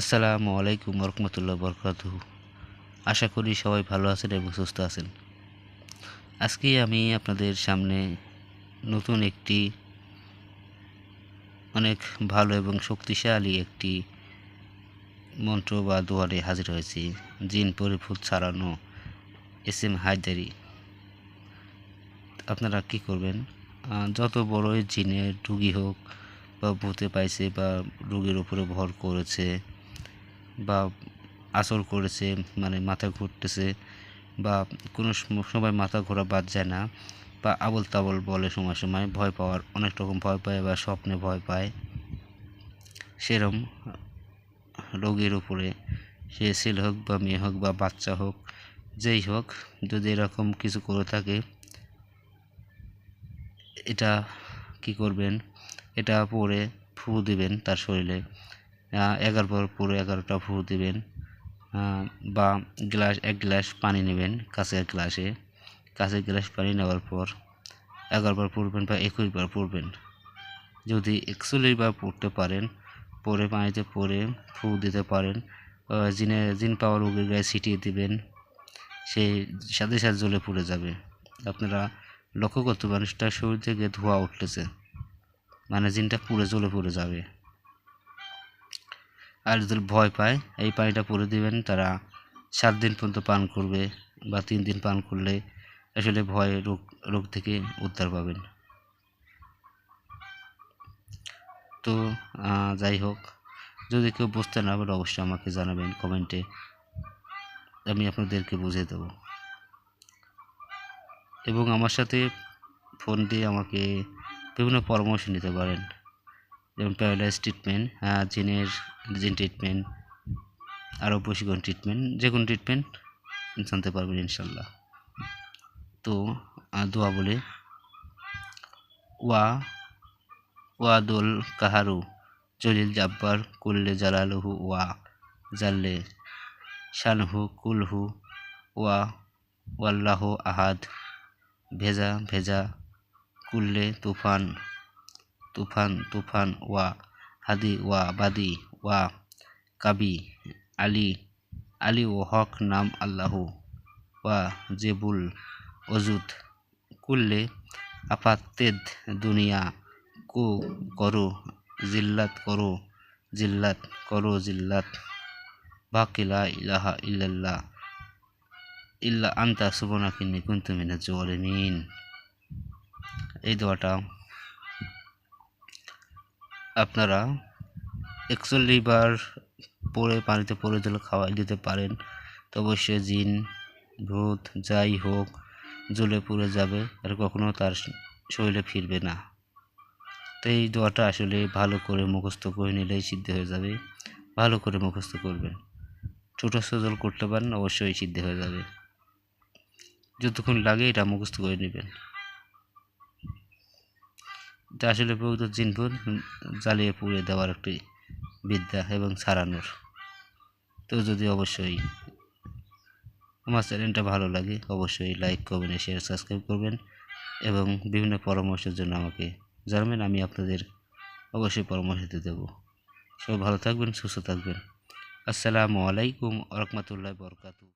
আসসালামু আলাইকুম রহমতুল্লাহ বরকাত আশা করি সবাই ভালো আছেন এবং সুস্থ আছেন। আজকে আমি আপনাদের সামনে নতুন একটি, অনেক ভালো এবং শক্তিশালী একটি মন্ত্র বা দোয়ারে হাজির হয়েছি, জিন পরিভূত ছাড়ানো এস এম হায়দারি। আপনারা কি করবেন? যত বড়ই জিনের রুগী হোক বা ভূতে পাইছে বা রুগীর উপরে ভর করেছে বা আসর করেছে মানে মাথা ঘুরতেছে বা কোনো সময় মাথা ঘোরা বাদ যায় না বা আবল তাবল বলে সময় সময় ভয় পাওয়ার, অনেক রকম ভয় পায় বা স্বপ্নে ভয় পায়। সেরম রোগের উপরে সে ছেলে হোক বা মেয়ে হোক বা বাচ্চা হোক, যেই হোক, যদি এরকম কিছু করে থাকে, এটা কি করবেন? এটা পরে ফু দিবেন তার শরীরে। এগারো বার পরে এগারোটা ফু দিবেন বা গ্লাস, এক গ্লাস পানি নেবেন কাঁচের গ্লাসে। কাঁচের গ্লাস পানি নেওয়ার পর এগারো বার পড়বেন বা একুশ বার পড়বেন যদি একচল্লিশ বার পড়তে পারেন, পরে পানিতে পরে ফু দিতে পারেন জিনে, জিন পাওয়ার রোগীর গায়ে ছিটিয়ে দিবেন সেই সাথে সাথে জ্বলে পড়ে যাবে। আপনারা লক্ষ্য করতে মানুষটার শরীর থেকে ধোঁয়া উঠতেছে মানে জিনটা পুড়ে, জ্বলে পড়ে যাবে। আর যদি ভয় পায়, এই পানিটা পরে দিবেন, তারা সাত দিন পর্যন্ত পান করবে বা তিন দিন পান করলে আসলে ভয় রোগ রোগ থেকে উদ্ধার পাবেন। তো যাই হোক, যদি কেউ বুঝতে না পারে, অবশ্যই আমাকে জানাবেন কমেন্টে। আমি আপনাদেরকে বুঝিয়ে দেবো। এবং আমার সাথে ফোন দিয়ে আমাকে বিভিন্ন পরামর্শ নিতে পারেন। প্যারালাইজ ট্রিটমেন্ট জিনের জিন ট্রিটমেন্ট, আরও প্রশিক্ষণ ট্রিটমেন্ট, যে কোনো ট্রিটমেন্ট জানতে পারবেন ইনশাল্লাহ। তো দোয়া বলে, ওয়া, ওয়াদুল কাহারু, জলিল জাব্বার, কুল্লে জালালুহু, ওয়া, জাল্লে শানহু, কুলহু, ওয়া, ওয়াল্লাহ আহাদ, ভেজা ভেজা, কুল্লে তুফান। তুফান তুফান, ওয়া, হাদি, ওয়া, বাদি, ওয়া, কাবি, আলী আলী ও হক নাম আল্লাহ, ওয়া, জেবুল অজুদ কুল্লে, আফাতেদ, দুনিয়া, কু, করো, জিল্লাত করো জিল্লাত করো, জিল্লাত বাকিলা ইলাহা ইল্লাল্লাহ, ইল্লা আন্তা সুবনাকিনি কুনতু মিনাজ জালিমিন এই দোয়াটা আপনারা একচল্লিশ বার পরে পানিতে পরে দিলে খাওয়াই দিতে পারেন। তো অবশ্যই জিন, ভূত, যাই হোক, জ্বলে পুড়ে যাবে আর কখনো তার শরীরে ফিরবে না। তো এই দোয়াটা আসলে ভালো করে মুখস্থ করে নিলেই সিদ্ধ হয়ে যাবে। ভালো করে মুখস্থ করবেন। ছোটো সজল করতে পারেন, অবশ্যই সিদ্ধ হয়ে যাবে। যতক্ষণ লাগে এটা মুখস্থ করে নেবেন। এটা আসলে প্রকৃত জিনপুর জ্বালিয়ে পুড়িয়ে দেওয়ার একটি বিদ্যা এবং ছাড়ানোর তো যদি অবশ্যই আমার চ্যানেলটা ভালো লাগে, অবশ্যই লাইক করবেন শেয়ার, সাবস্ক্রাইব করবেন এবং বিভিন্ন পরামর্শের জন্য আমাকে জানাবেন, আমি আপনাদের অবশ্যই পরামর্শ দিতে দেবো। সবাই ভালো থাকবেন, সুস্থ থাকবেন। আসসালামু আলাইকুম রহমতুল্লাহ বরকাতু